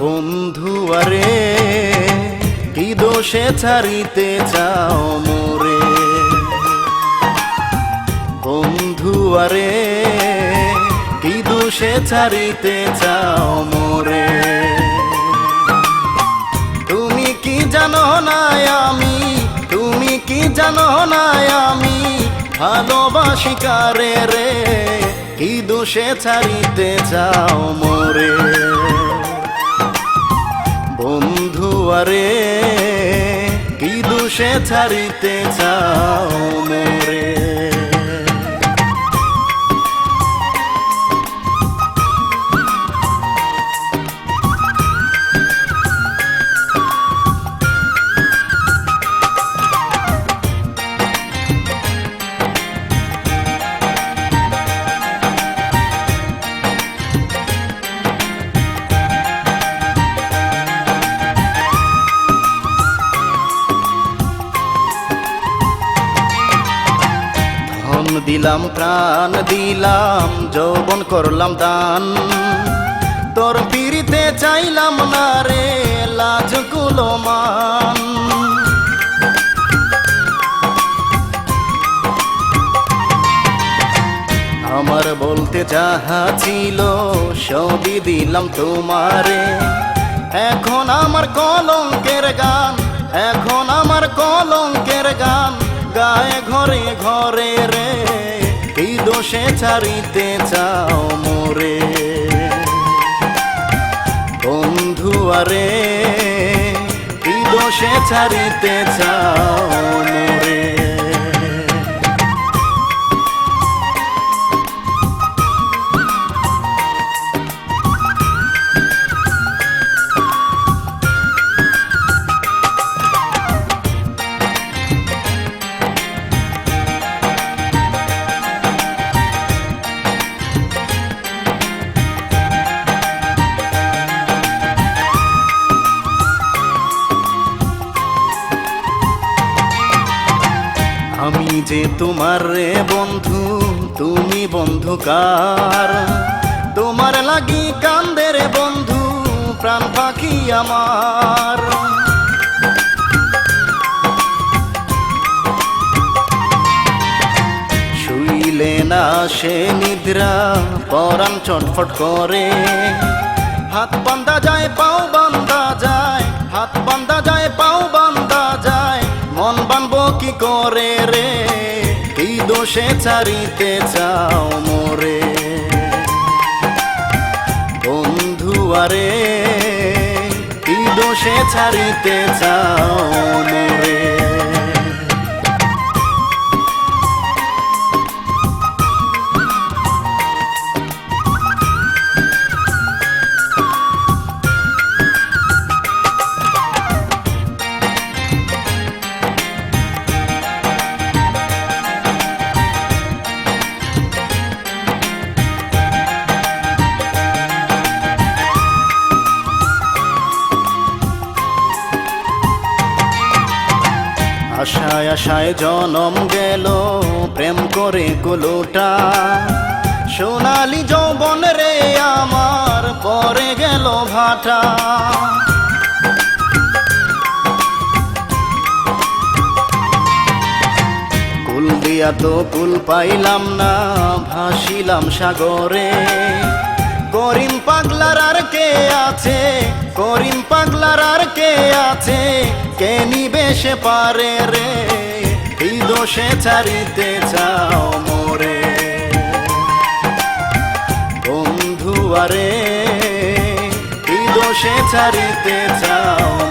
আরে, কি দোষে ছাড়িতে চাও মোরে? বন্ধু আরে, কি দোষে ছাড়িতে চাও মোরে? তুমি কি জানো না আমি, তুমি কি জানো না আমি, ভালোবাসি কারে রে? কি দোষে ছাড়িতে চাও মোরে? আরে কি দোষে ছাড়িতে চাও দিলাম, প্রাণ দিলাম, যৌবন করলাম দান। তোর পিড়িতে চাইলাম না রে, লাজ কুলমান। আমার বলতে যাহা ছিল, সবই দিলাম তোমারে। এখন আমার কলঙ্কের গান, এখন আমার কলঙ্কের গান, গায়ে ঘরে ঘরে রে। দোষে ছাড়িতে চাও মোরে। বন্ধু আরে কি দোষে ছাড়িতে চাও আমি যে তোমার রে বন্ধু, তুমি বন্ধু কার? তোমার লাগি কান্দে রে বন্ধু, প্রাণ পাখি আমার। শুইলে না সে নিদ্রা, পরাণ চটফট করে। হাত বান্ধা যায় পাও বান্ধা করে রে এই দোষে ছাড়িতে চাও মোরে? বন্ধু আরে এই দোষে ছাড়িতে চাও আশায় আশায় জনম গেল, প্রেম করে কুলোটা। সোনালি যৌবন রে, আমার পরে গেল ভাটা। কুল দিয়া তো কুল পাইলাম না, ভাসিলাম সাগরে। করিম পাগলার আর কে আছে? করিম কে নিবেশে পারে রে? এই দোষে ছাড়িতে চাও মোরে। বন্ধু আরে, এই দোষে ছাড়িতে চাও